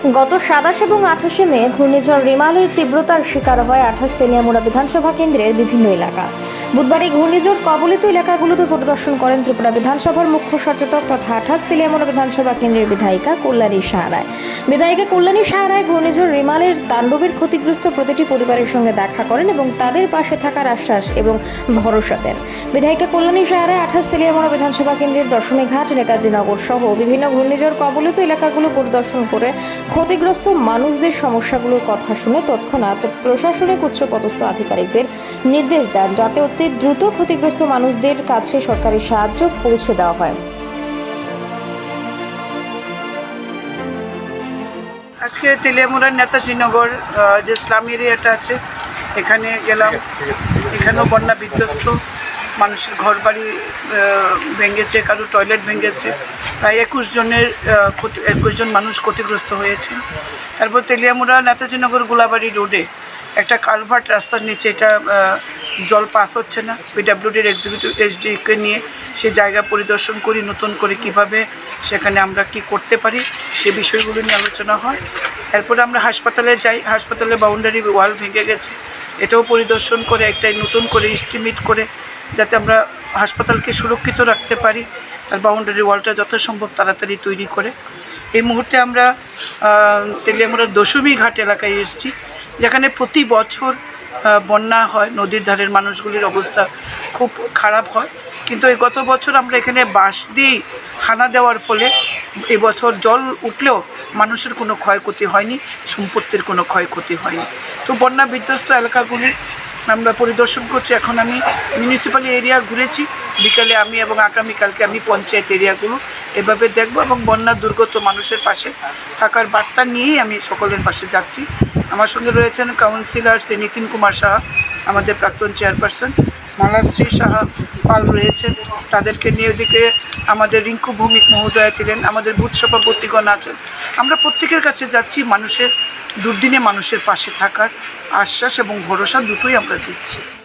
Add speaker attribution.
Speaker 1: গত সাতাশ এবং আঠাশে মে, ঘূর্ণিঝড় রিমালের তীব্রতার শিকার হয় আঠাশ তেলিয়ামুড়া বিধানসভা কেন্দ্রের বিভিন্ন এলাকা। বুধবার এই ঘূর্ণিঝড় কবলিত এলাকাগুলোতে পরিদর্শন করেন ত্রিপুরা বিধানসভার মুখ্য সচেতক তথা আঠাশ তেলিয়ামুড়া বিধানসভা কেন্দ্রের বিধায়িকা কল্যাণী সাহারায়। বিধায়িকা কল্যাণী সাহারায় ঘূর্ণিঝড় রিমালের তাণ্ডবের ক্ষতিগ্রস্ত প্রতিটি পরিবারের সঙ্গে দেখা করেন এবং তাদের পাশে থাকার আশ্বাস এবং ভরসা দেন। বিধায়িকা কল্যাণী সাহারায় আঠাশ তেলিয়ামুড়া বিধানসভা কেন্দ্রের দশমীঘাট নেতাজি নগর সহ বিভিন্ন ঘূর্ণিঝড় কবলিত এলাকাগুলো পরিদর্শন করে ক্ষতিগ্রস্ত মানুষদের সমস্যাগুলোর কথা শুনে তৎক্ষণাৎ প্রশাসনিক উচ্চপদস্থ আধিকারিকদের নির্দেশ দেন যাতে অতি দ্রুত ক্ষতিগ্রস্ত মানুষদের কাছে সরকারি সাহায্য পৌঁছে দেওয়া হয়।
Speaker 2: আজকে তেলিয়ামুড়ার নেতাজি নগর যে স্লাম এরিয়াটা আছে এখানে গেলাম। এখানেও বন্যা বিধ্বস্ত। মানুষের ঘর বাড়ি ভেঙেছে, কারও টয়লেট ভেঙেছে। প্রায় একুশ জনের একুশ জন মানুষ ক্ষতিগ্রস্ত হয়েছে। তারপর তেলিয়ামুড়া নেতাজি নগর গোলাবাড়ি রোডে একটা কালভার্ট রাস্তার নিচে এটা জল পাস হচ্ছে না। পিডাব্লিউডির এক্সিকিউটিভ এইচডিকে নিয়ে সে জায়গা পরিদর্শন করি, নতুন করে কীভাবে সেখানে আমরা কি করতে পারি, সে বিষয়গুলো নিয়ে আলোচনা হয়। এরপরে আমরা হাসপাতালে যাই, হাসপাতালে বাউন্ডারি ওয়াল ভেঙে গেছে। এটাও পরিদর্শন করে, একটাই নতুন করে এস্টিমেট করে যাতে আমরা হাসপাতালকে সুরক্ষিত রাখতে পারি আর বাউন্ডারি ওয়ালটা যত সম্ভব তাড়াতাড়ি তৈরি করে। এই মুহূর্তে আমরা আহ, তেলিয়ামুড়ার দশমী ঘাট এলাকায় এসেছি যেখানে প্রতি বছর বন্যা হয় নদীর ধারের মানুষগুলির অবস্থা খুব খারাপ হয়। কিন্তু এই গত বছর আমরা এখানে বাঁশ দিয়েই হানা দেওয়ার ফলে এবছর জল উঠলেও মানুষের কোনো ক্ষয়ক্ষতি হয়নি সম্পত্তির কোনো ক্ষয়ক্ষতি হয়নি। তো বন্যা বিধ্বস্ত এলাকাগুলি আমরা পরিদর্শন করছি। এখন আমি মিউনিসিপ্যাল এরিয়া ঘুরেছি। বিকালে আমি এবং আগামীকালকে আমি পঞ্চায়েত এরিয়াগুলো এভাবে দেখব এবং বন্যা দুর্গত মানুষের পাশে থাকার বার্তা নিয়েই আমি সকলের পাশে যাচ্ছি। আমার সঙ্গে রয়েছেন কাউন্সিলর শ্রী নীতিন কুমার সাহা, আমাদের প্রাক্তন চেয়ারপারসন মালাশ্রী সাহা পাল রয়েছেন। তাদেরকে নিয়ে ওদিকে আমাদের রিঙ্কু ভৌমিক মহোদয়া ছিলেন। আমাদের বুথ সভাপতিগণ আছেন। আমরা প্রত্যেকের কাছে যাচ্ছি মানুষের, দুর্দিনে মানুষের পাশে থাকার আশ্বাস এবং ভরসা দুটোই আমরা দিচ্ছি।